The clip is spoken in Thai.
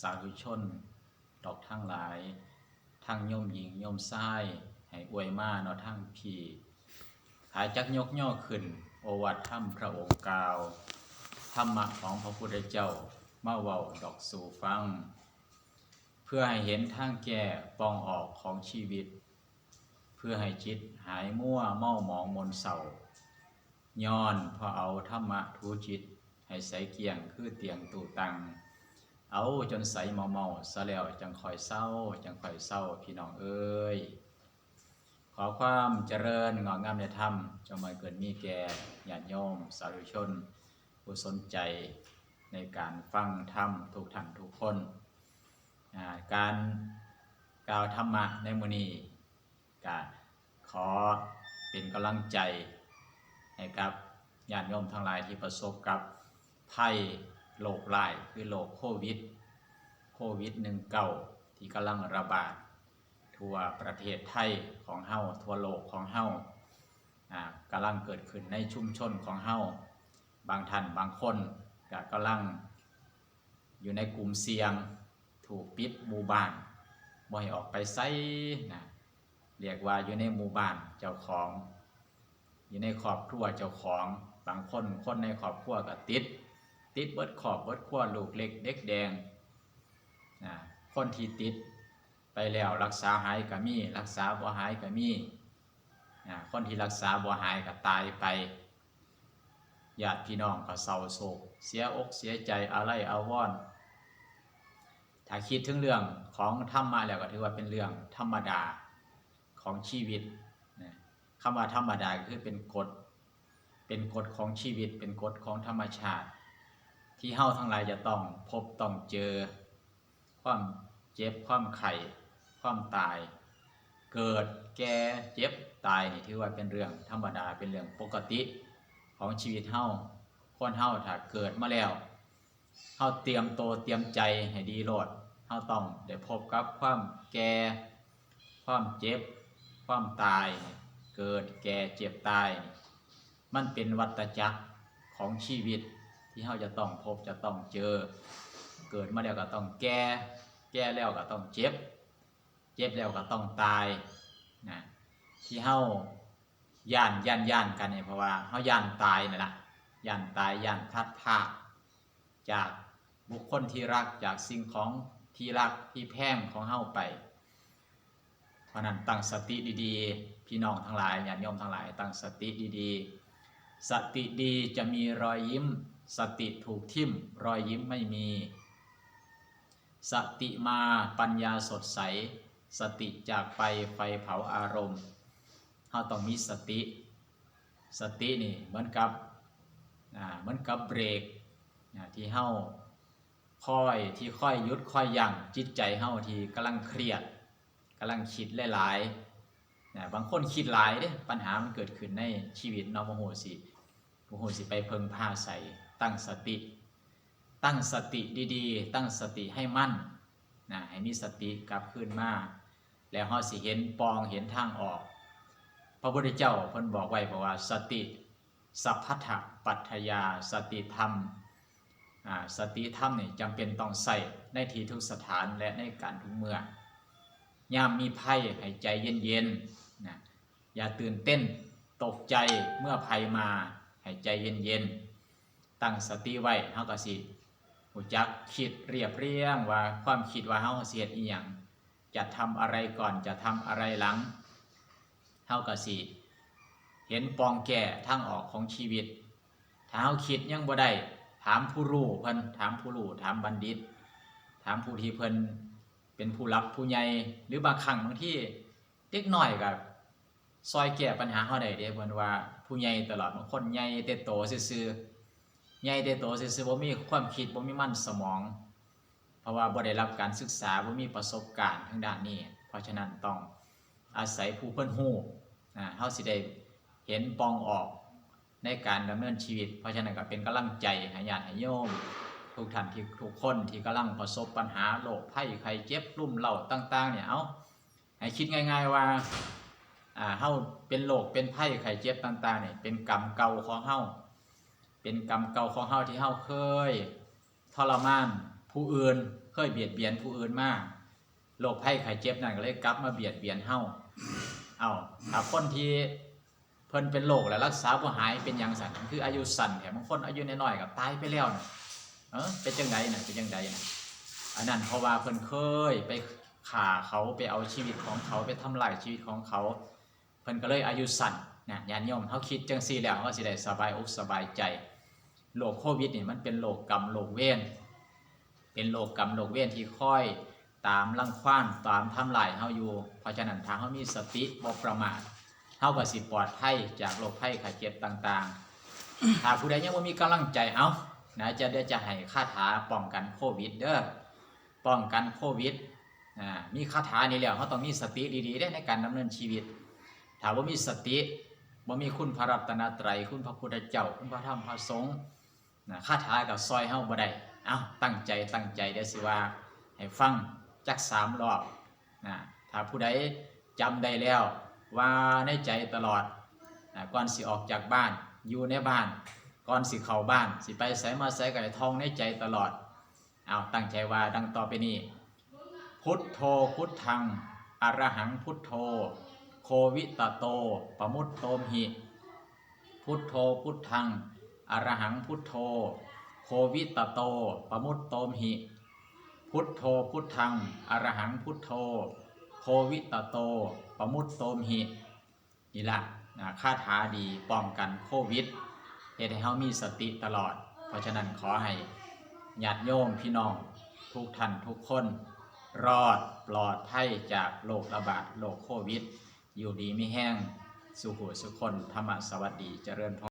สาธุชน ดอกทั้งหลายทั้งโยมหญิงโยมชายให้อวยมาเนาะทั้งพี่หายจักยกย่อขึ้น โอวัตถ้ำพระองค์กาวธรรมะของพระพุทธเจ้ามาเว้าดอกสู่ฟัง เพื่อให้เห็นทางแก้ปองออกของชีวิต เพื่อให้จิตหายมั่วเมาหมองมนเศร้าย้อนพอเอาธรรมะทูจิต ให้ใสเกลียงคือเตียงตูตัง เอาจนใสเมาเมาซะแล้วจังคอยเศร้า จังคอยเศร้าพี่น้องเอ้ยขอความเจริญงอกงามในธรรมจงมาเกิดมีแก่ญาติโยม สาธุชน ผู้สนใจในการฟังธรรมทุกท่านทุกคนการกล่าวธรรมะในมนีก็ขอเป็นกำลังใจให้กับญาติโยมทั้งหลายที่ประสบกับภัย โรคร้ายคือโรคโควิด โควิด19ที่กำลังระบาด ทั่วประเทศไทยของเฮาทั่วโลกของเฮาอ่ากำลังเกิดขึ้นในชุมชนของเฮาบางท่านบางคนก็กำลังอยู่ในกลุ่มเสี่ยง ถูกปิดหมู่บ้านบ่ให้ออกไปไสนะเรียกว่าอยู่ในหมู่บ้านเจ้าของ อยู่ในครอบครัวเจ้าของบางคนคนในครอบครัวก็ติด ติดเบิดขอบเบิดครัวลูกเล็กเด็กแดงนะคนที่ติดไปแล้วรักษาหายก็มีรักษาบ่หายก็มีอ่าคนที่รักษาบ่หายก็ตายไปญาติพี่น้องก็เศร้าโศก เสียอกเสียใจอะไรอาวรณ์ถ้าคิดถึงเรื่องของธรรมมาแล้วก็ถือว่าเป็นเรื่องธรรมดาของชีวิตนะคำว่าธรรมดาคือเป็นกฎ เป็นกฎของชีวิต เป็นกฎของธรรมชาติ ที่เฮาทั้งหลายจะต้องพบต้องเจอ ความเจ็บความไข่ความตาย เกิดแก่เจ็บตายนี่ถือว่าเป็นเรื่องธรรมดาเป็นเรื่องปกติของชีวิตเฮาคนเฮาถ้าเกิดมาแล้วเฮาเตรียมโตวเตรียมใจให้ดีโลดเฮาต้องได้พบกับความแก่ความเจ็บ ความตาย เกิดแก่เจ็บตาย มันเป็นวัฏจักรของชีวิต ที่เฮาจะต้องพบจะต้องเจอ เกิดมาแล้วก็ต้องแก่ แก่แล้วก็ต้องเจ็บ เจ็บแล้วก็ต้องตายนะที่เฮาย่านย่านย่านกันเนี่ยเพราะว่าเฮาย่านตายนั่นแหละย่านตายย่านพัดพากจากบุคคลที่รักจากสิ่งของที่รักที่แพงของเฮาไป เพราะนั้นตั้งสติดีๆ พี่น้องทั้งหลายญาติโยมทั้งหลาย ตั้งสติดีๆ สติดีจะมีรอยยิ้ม สติถูกทิ่มรอยยิ้มไม่มี สติมาปัญญาสดใส สติจากไปไฟเผาอารมณ์เราต้องมีสติ สตินี่เหมือนกับอ่าเหมือนกับเบรกที่เฮาค่อยที่ค่อยยุดค่อยยั้งจิตใจเฮาที่กำลังเครียดกำลังคิดหลายๆนะบางคนคิดหลายเด้ปัญหามันเกิดขึ้นในชีวิตเนาะโมโหสิโมโหสิไปเพิงพาใส่ ตั้งสติ ตั้งสติดีๆ ตั้งสติให้มั่นนะให้มีสติกลับขึ้นมา แล้วเฮาสิเห็นปองเห็นทางออก พระพุทธเจ้าเพิ่นบอกไว้บอกว่าสติสัพพทะปัฏฐยาสติธรรมสติธรรมนี่จำเป็นต้องใส่ในทีทุกสถานและในการทุกเมื่อยามมีภัยให้ใจเย็นๆนะอย่าตื่นเต้นตกใจเมื่อภัยมาให้ใจเย็นๆ ตั้งสติไว้เฮาก็สิหูจักคิดเรียบเรียงว่าความคิดว่าเฮาเสียดอีหยังจะทำอะไรก่อนจะทำอะไรหลังเฮาก็สิเห็นปองแก่ทางออกของชีวิต ถ้าเฮาคิดยังบ่ได้ถามผู้รู้เพิ่นถามผู้รู้ถามบัณฑิต ถามผู้ที่เพิ่นเป็นผู้รับผู้ใหญ่หรือบางครั้งบางที่เด็กน้อยก็ซอยแก้ปัญหาเฮาได้เด้เพิ่นว่าผู้ใหญ่ตลอดบางคนใหญ่แต่โตซื่อๆ ใหญ่แต่โตซื่อๆบ่มีความคิดบ่มีมันสมอง เพราะว่าบ่ได้รับการศึกษาบ่มีประสบการณ์ทางด้านนี้ เพราะฉะนั้นต้องอาศัยผู้เพิ่นฮู้อ่าเฮาสิได้เห็นปองออกในการดำเนินชีวิต เพราะฉะนั้นก็เป็นกำลังใจให้ญาติให้โยมทุกท่านที่ทุกคนที่กำลังประสบปัญหาโรคภัยไข้เจ็บรุ่มเร้าต่าง ๆ เนี่ยเอาให้คิดง่าย ๆว่าอ่าเฮาเป็นโรคเป็นภัยไข้เจ็บต่างๆเนี่ยเป็นกรรมเก่าของเฮา เป็นกรรมเก่าของเฮาที่เฮาเคยทรมานผู้อื่นเคยเบียดเบียนผู้อื่นมากโรคภัยไข้เจ็บนั่นก็เลยกลับมาเบียดเบียนเฮาเอาถ้าคนที่เพิ่นเป็นโรคแล้วรักษาบ่หายเป็นหยังสั่นคืออายุสั้นแถมบางคนอายุน้อยๆก็ตายไปแล้วนะเออเป็นจังไดน่ะเป็นจังไดน่ะอันนั้นเพราะว่าเพิ่นเคยไปฆ่าเขาไปเอาชีวิตของเขาไปทำลายชีวิตของเขา เพิ่นก็เลยอายุสั้นนะญาติโยมเขาคิดจังซี่แล้วเขาสิได้สบายอกสบายใจ โรคโควิดนี่มันเป็นโรคกรรมโรคเวรเป็นโรคกรรมโรคเวรที่ค่อยตามรังควานตามทำลายเฮาอยู่ เพราะฉะนั้นถ้าเฮามีสติบ่ประมาทเฮาก็สิปลอดภัยจากโรคภัยไข้เจ็บต่างๆ ถ้าผู้ใดยังบ่มีกำลังใจเอานะจะเดี๋ยวจะให้คาถาป้องกันโควิดเด้อป้องกันโควิดอ่ามีคาถานี่แล้วเฮาต้องมีสติดีๆได้ในการดำเนินชีวิตถ้าว่ามีสติบ่มีคุณพระรัตนตรัยคุณพระพุทธเจ้า คุณพระธรรมพระสงฆ์ นะคาถากับซอยเฮาบ่ได้เอ้าตั้งใจตั้งใจเดี๋ยวสิว่า ให้ฟังจักสามรอบนะถ้าผู้ใดจำได้แล้ว ว่าในใจตลอดนะก่อนสิออกจากบ้านอยู่ในบ้านก่อนสิเข้าบ้าน สิไปไสมาไสก็ให้ท่องในใจตลอดเอาตั้งใจว่าดังต่อไปนี้พุทโธพุทธังอรหังพุทโธ โควิตโตปมุตโตมหิ พุทโธพุทธัง อรหังพุทโธ โควิตโต ปมุตโตมหิ พุทโธพุทธัง อรหังพุทโธ โควิตโต ปมุตโตมหิ นี่ละนะคาถาดีป้องกันโควิดเหตุให้เฮามีสติตลอด เพราะฉะนั้นขอให้ญาติโยมพี่น้องทุกท่านทุกคน รอดปลอดภัยจากโรคระบาดโรคโควิด อยู่ดีไม่แห้ง สุขุสุคนธรรมสวัสดีเจริญพร